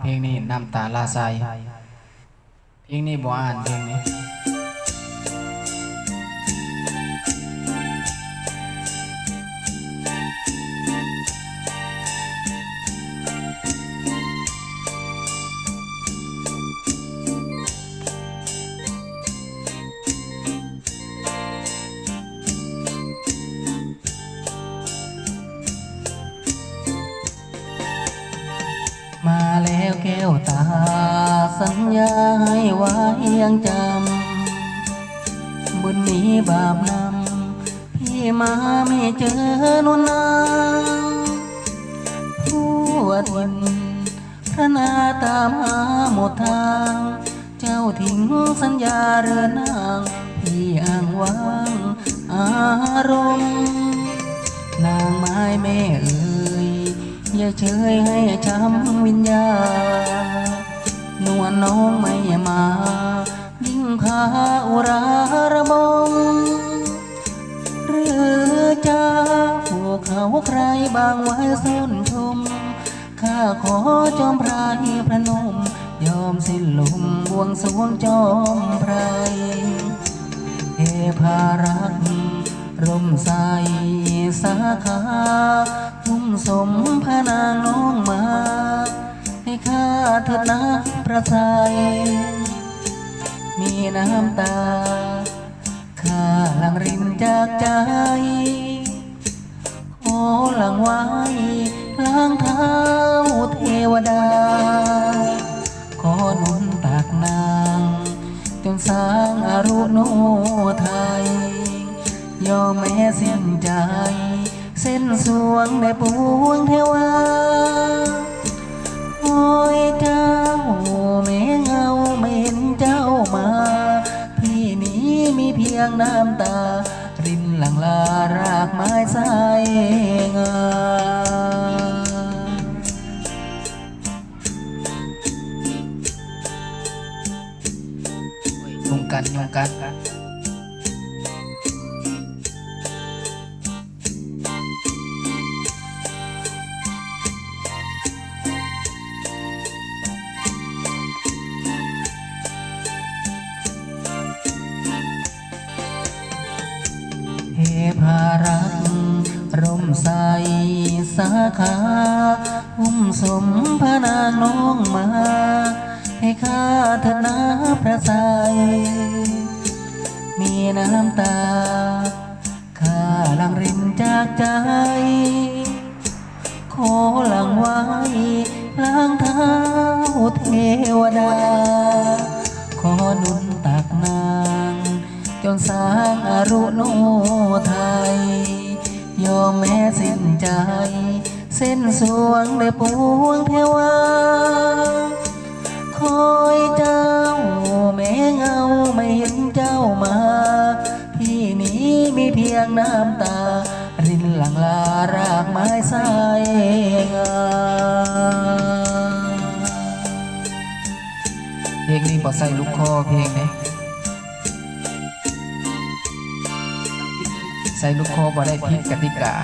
เพลงนี้น้ำตาลาไซเพลงนี้บ่อ่านเพลงนี้ มาแล้วแก้วตา สัญญาให้ไว้ยังจำ บุญนี้บาปนำ พี่มาไม่เจอนวลนางทั่วทินพระนาตามหาหมดทาง เจ้าทิ้งสัญญาเรือนางพี่อ้างว้างอารมณ์ นางไม้แม่เอ่ย อย่าเชยให้ช้ำวิญญาณนวลน้องไม่มา ยิ่งพาอุราระบมหรือจะผูกเขาใครบางไว้ส้นชม ข้าขอจอมพรายพระนม ยอมสิ้นลมบวงสวงจอมไพรเทพารักร่มใสสาขา ทุ่มสมพระนางน้องมา ให้ข้าเถิดนะพระไทยมีน้ำตา ข้าหลังรินจากใจขอหลังไว้ล้างเท้าเทวดา ขอนุนตักนางจนสร้างอารุโนไทย ยอมแม้เสิ้นใจ เส้นสวงได้ปวงเทวาโอ้ยเจ้าแม่เงาไม่เห็นเจ้ามา พี่นี้มีเพียงน้ำตา รินหลังลารากไม้สายงายงกัดยุงกัด รัก ร่มใสสาขาหุ้มสมพระนางน้องมา ให้ข้าเถิดนาพระไทยมีน้ำตา ข้าลังรินจากใจ ขอหลังไว้ล้างเท้าเทวดา ขอนุนตักนา จนสร้างอรุโนไทย ยอมแม้สิ้นใจ เส้นสวงได้ปวงเทวา คอยเจ้า แม่เงาไม่เห็นเจ้ามาพี่นี้มีเพียงน้ำตา รินหลังลารากไม้สายงามเพลงนี้บอใส่ลูกคอเพลงนี้ ใส่ลูกคอบ่ได้ผิดกติกา